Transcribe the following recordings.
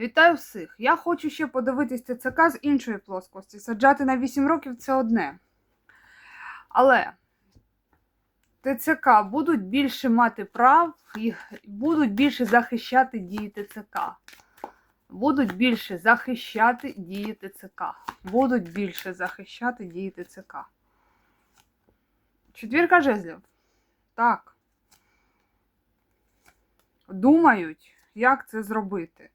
Вітаю всіх! Я хочу ще подивитись ТЦК з іншої плоскості. Саджати на 8 років це одне. Але ТЦК будуть більше мати прав і будуть більше захищати дії ТЦК. Будуть більше захищати дії ТЦК. Будуть більше захищати дії ТЦК. Четвірка жезлів. Так. Думають, як це зробити.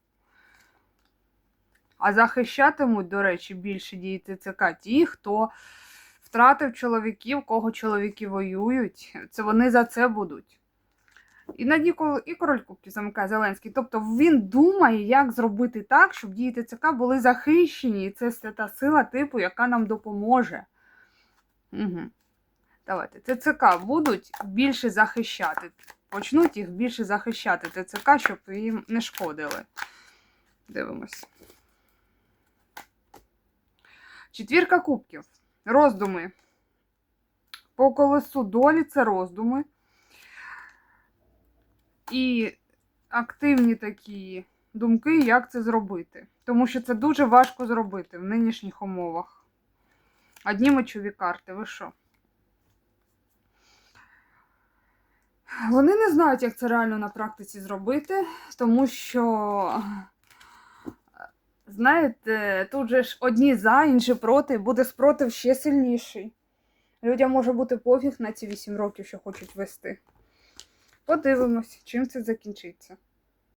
А захищатимуть, до речі, більше дії ТЦК ті, хто втратив чоловіків, кого чоловіки воюють. Це вони за це будуть. І на Нікол і король Кубків замикає Зеленський. Тобто він думає, як зробити так, щоб дії ТЦК були захищені. І це свята сила типу, яка нам допоможе. Угу. Давайте. ТЦК будуть більше захищати. Почнуть їх більше захищати ТЦК, щоб їм не шкодили. Дивимось. Четвірка кубків. Роздуми. По колесу долі це роздуми. І активні такі думки, як це зробити. Тому що це дуже важко зробити в нинішніх умовах. Одні мечові карти, ви що? Вони не знають, як це реально на практиці зробити, тому що, знаєте, тут же ж одні за, інші проти, буде спротив ще сильніший. Людям може бути пофіг на ці 8 років, що хочуть вести. Подивимось, чим це закінчиться.